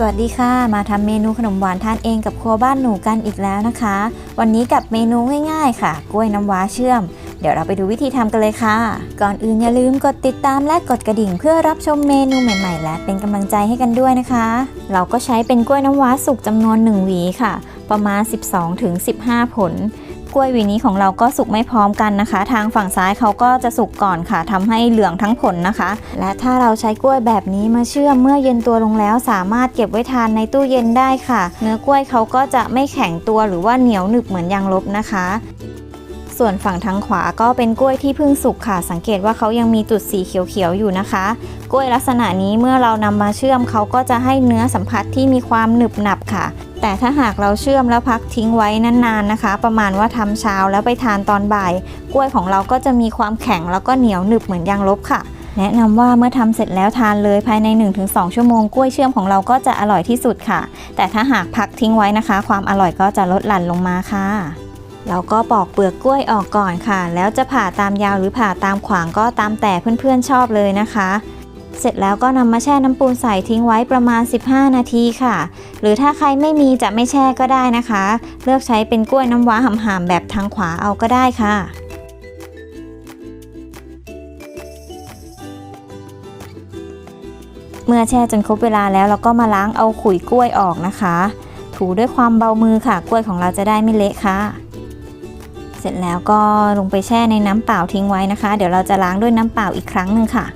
สวัสดีค่ะ มาทำเมนูขนมหวานทานเองกับครัวบ้านหนูกันอีกแล้วนะคะ วันนี้กับเมนูง่ายๆค่ะ กล้วยน้ำว้าเชื่อม เดี๋ยวเราไปดูวิธีทำกันเลยค่ะ ก่อนอื่นอย่าลืมกดติดตามและกดกระดิ่ง เพื่อรับชมเมนูใหม่ๆ และเป็นกำลังใจให้กันด้วยนะคะ เราก็ใช้เป็นกล้วยน้ำว้าสุกจำนวน 1 หวีค่ะ ประมาณ 12-15 ผล กล้วยหวีนี้ของเราก็สุกไม่พร้อมกันนะคะ ทางฝั่งซ้ายเขาก็จะสุกก่อนค่ะทำให้เหลืองทั้งผลนะคะ และถ้าเราใช้กล้วยแบบนี้มาเชื่อมเมื่อเย็นตัวลงแล้ว สามารถเก็บไว้ทานในตู้เย็นได้ค่ะ เนื้อกล้วยเขาก็จะไม่แข็งตัวหรือว่าเหนียวหนึบเหมือนยางลบนะคะส่วนฝั่งทางขวาก็เป็นกล้วยที่เพิ่งสุกค่ะ สังเกตว่าเขายังมีจุดสีเขียวๆอยู่นะคะ กล้วยลักษณะนี้เมื่อเรานำมาเชื่อมเขาก็จะให้เนื้อสัมผัสที่มีความหนึบหนับค่ะ แต่ถ้าหากเราเชื่อมแล้วพักทิ้งไว้นานๆนะคะ ประมาณว่าทำเช้าแล้วไปทานตอนบ่าย กล้วยของเราก็จะมีความแข็งแล้วก็เหนียวหนึบเหมือนยางลบค่ะ แนะนำว่าเมื่อทำเสร็จแล้วทานเลยภายใน 1-2 ชั่วโมงกล้วยเชื่อมของเราก็จะอร่อยที่สุดค่ะ แต่ถ้าหากพักทิ้งไว้นะคะ ความอร่อยก็จะลดหลั่นลงมาค่ะเราก็ปอกเปลือกกล้วยออกก่อนค่ะ แล้วจะผ่าตามยาวหรือผ่าตามขวางก็ตามแต่เพื่อนๆชอบเลยนะคะ เสร็จแล้วก็นำมาแช่น้ำปูนใส่ทิ้งไว้ประมาณ 15 นาทีค่ะ หรือถ้าใครไม่มีจะไม่แช่ก็ได้นะคะ เลือกใช้เป็นกล้วยน้ำว้าห่ำๆแบบทางขวาเอาก็ได้ค่ะเมื่อแช่จนครบเวลาแล้วเราก็มาล้างเอาขุยกล้วยออกนะคะ ถูด้วยความเบามือค่ะ กล้วยของเราจะได้ไม่เละค่ะ เสร็จแล้วก็ลงไปแช่ในน้ำเปล่าทิ้งไว้นะคะ เดี๋ยวเราจะล้างด้วยน้ำเปล่าอีกครั้งหนึ่งค่ะ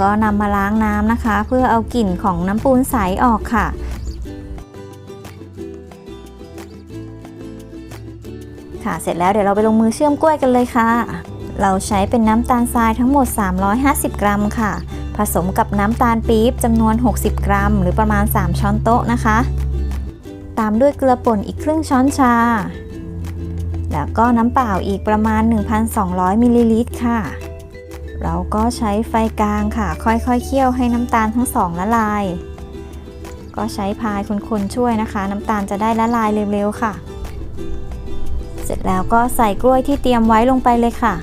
ก็นำมาล้างน้ำนะคะ เพื่อเอากลิ่นของน้ำปูนใสออกค่ะ ค่ะเสร็จแล้วเดี๋ยวเราไปลงมือเชื่อมกล้วยกันเลยค่ะ เราใช้เป็นน้ำตาลทรายทั้งหมด 350 กรัมค่ะ ผสมกับน้ำตาลปี๊บจำนวน 60 กรัม หรือประมาณ 3 ช้อนโต๊ะนะคะ ตามด้วยเกลือป่นอีกครึ่งช้อนชา แล้วก็น้ำเปล่าอีกประมาณ 1,200มิลลิลิตรค่ะ เราก็ใช้ไฟกลางค่ะ ค่อยๆเคี่ยวให้น้ำตาลทั้งสองละลาย ก็ใช้พายคนๆช่วยนะคะ น้ำตาลจะได้ละลายเร็วๆค่ะ เสร็จแล้วก็ใส่กล้วยที่เตรียมไว้ลงไปเลยค่ะ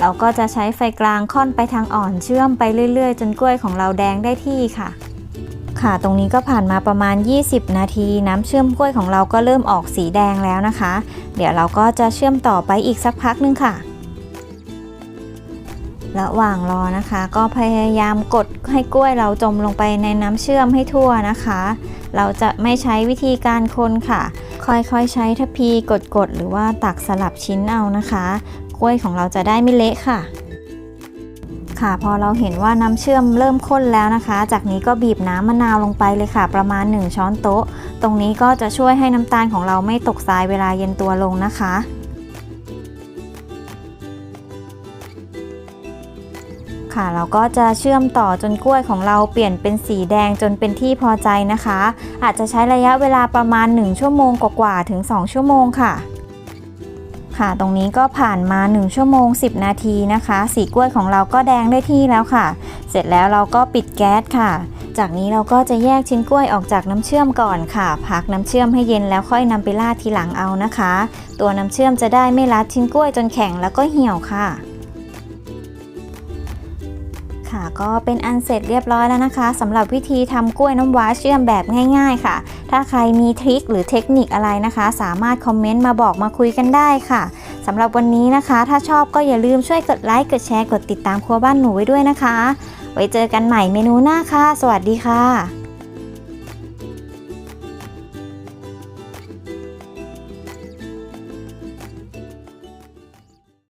เราก็จะใช้ไฟกลางค่อนไปทางอ่อนเชื่อมไปเรื่อยๆ จนกล้วยของเราแดงได้ที่ค่ะ ค่ะ ตรงนี้ก็ผ่านมาประมาณ 20 นาที น้ำเชื่อมกล้วยของเราก็เริ่มออกสีแดงแล้วนะคะ เดี๋ยวเราก็จะเชื่อมต่อไปอีกสักพักนึงค่ะ ระหว่างรอนะคะ ก็พยายามกดให้กล้วยเราจมลงไปในน้ำเชื่อมให้ทั่วนะคะ เราจะไม่ใช้วิธีการคนค่ะ ค่อยๆใช้ทัพพีกดๆหรือว่าตักสลับชิ้นเอานะคะ กล้วยของเราจะได้ไม่เละค่ะ ค่ะ พอเราเห็นว่าน้ำเชื่อมเริ่มข้นแล้วนะคะ จากนี้ก็บีบน้ำมะนาวลงไปเลยค่ะ ประมาณ 1 ช้อนโต๊ะ ตรงนี้ก็จะช่วยให้น้ำตาลของเราไม่ตกทรายเวลาเย็นตัวลงนะคะค่ะเราก็จะเชื่อมต่อจนกล้วยของเราเปลี่ยนเป็นสีแดงจนเป็นที่พอใจนะคะ อาจจะใช้ระยะเวลาประมาณ 1 ชั่วโมงกว่าๆถึง 2 ชั่วโมงค่ะ ค่ะ ตรงนี้ก็ผ่านมา 1 ชั่วโมง 10 นาทีนะคะ สีกล้วยของเราก็แดงได้ที่แล้วค่ะ เสร็จแล้วเราก็ปิดแก๊สค่ะ จากนี้เราก็จะแยกชิ้นกล้วยออกจากน้ำเชื่อมก่อนค่ะ พักน้ำเชื่อมให้เย็นแล้วค่อยนำไปราดทีหลังเอานะคะ ตัวน้ำเชื่อมจะได้ไม่รัดชิ้นกล้วยจนแข็งแล้วก็เหี่ยวค่ะ ค่ะ ก็เป็นอันเสร็จเรียบร้อยแล้วนะคะสำหรับวิธีทำกล้วยน้ำว้าเชื่อมแบบง่าย ๆ ค่ะ ถ้าใครมีทริคหรือเทคนิคอะไรนะคะ สามารถคอมเมนต์มาบอกมาคุยกันได้ค่ะสำหรับวันนี้นะคะ ถ้าชอบก็อย่าลืมช่วยกดไลค์กดแชร์กดติดตามครัวบ้านหนูไว้ด้วยนะคะ ไว้เจอกันใหม่เมนูหน้าค่ะ สวัสดีค่ะ